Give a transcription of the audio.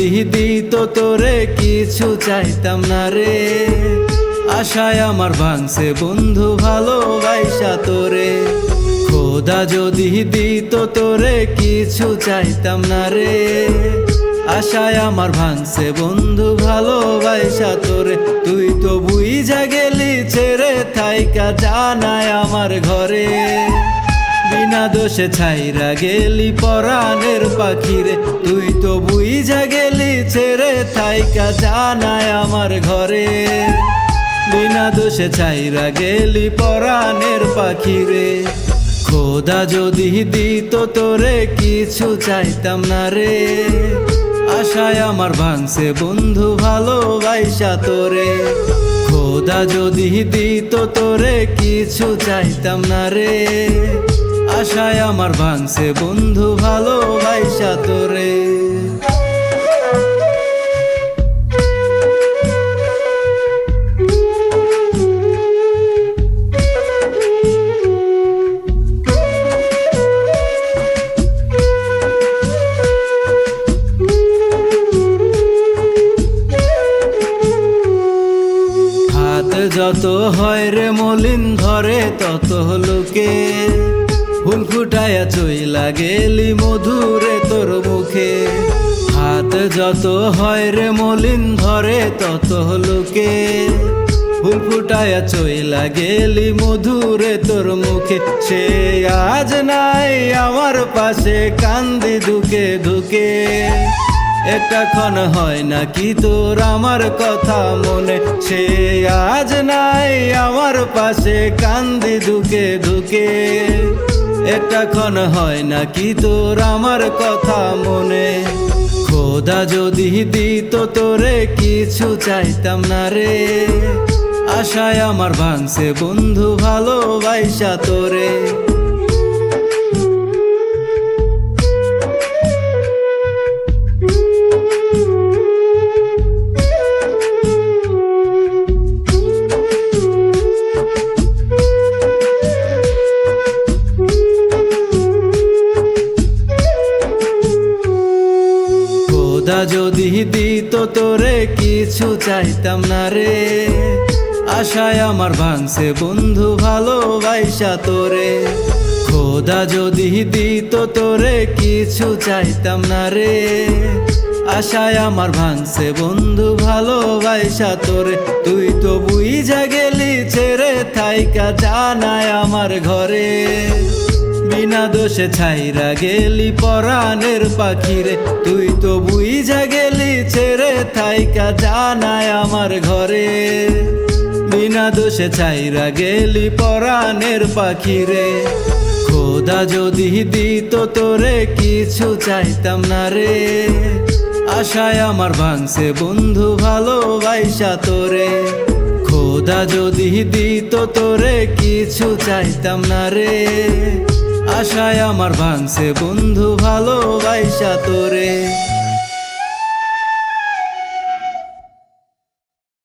যদি দিত তোরে, কিছু চাইতাম না রে। আশায় আমার ভাঙছে বন্ধু, ভালোবাসা তোরে। খোদা যদি দিত তোরে, কিছু চাইতাম না রে। আশায় আমার ভাঙছে বন্ধু, ভালোবাসা তোরে। তুই তো বুঝা গেলি, ছেড়ে থাইকা জানায় আমার ঘরে। বিনা দোষে ছাইরা গেলি পরাণের পাখিরে। তুই তো বুঝা গেলি থাইকা জানায় আমার ঘরে। বিনা দোষে ছাইরা গেলি পরাণের পাখিরে। খোদা যদি দিত তোরে কিছু চাইতাম না রে। আশায় আমার ভাঙছে বন্ধু ভালোবাসা তোরে। খোদা যদি দিত তোরে কিছু চাইতাম না রে। আশায় আমার ভাঙছে বন্ধু ভালোবাসা তোরে। যত হয় রে মলিন ধরে তত লোকে ফুল ফুটায়া চইলা গেলি মধুরে তোর মুখে। হাত যত হয় রে মলিন ধরে তত লোকে ফুল ফুটায়া চইলা গেলি মধুরে তোর মুখে। সে আজ নাই আমার পাশে, কান্দি দুকে দুকে। একটা ক্ষণ হয় না কি তোর? আমার কথা মনে সে আজ নাই, আমার পাশে কান্দি দুকে দুকে। একটা ক্ষণ হয় না কি তোর? আমার কথা মনে। খোদা যদি দিত তোরে, কিছু চাইতাম না রে। আশায় আমার ভাঙছে বন্ধু, ভালোবাসা তোরে। খোদা যদি দিত তোরে কিছু চাইতাম না রে। আশায় আমার ভাঙছে বন্ধু, ভালোবাসা তোরে। খোদা যদি দিত তোরে কিছু চাইতাম না রে। আশায় আমার ভাঙছে বন্ধু, ভালোবাসা তোরে। তুই তো বুঝা গেলি, ছেড়ে থাইকা জানায় আমার ঘরে। বিনা দোষে ছাইরা গেলি পরাণের পাখিরে। তুই তো বুঝা গেলি ছেড়ে থাইকা জানায় আমার ঘরে। বিনা দোষে ছাইরা গেলি পরাণের পাখিরে। খোদা যদি দিত তোরে কিছু চাইতাম না রে। আশায় আমার ভাঙছে বন্ধু ভালোবাসা তোরে। খোদা যদি দিত তোরে কিছু চাইতাম না রে। আশায় আমার ভাঙছে বন্ধু ভালোবাসা তোরে।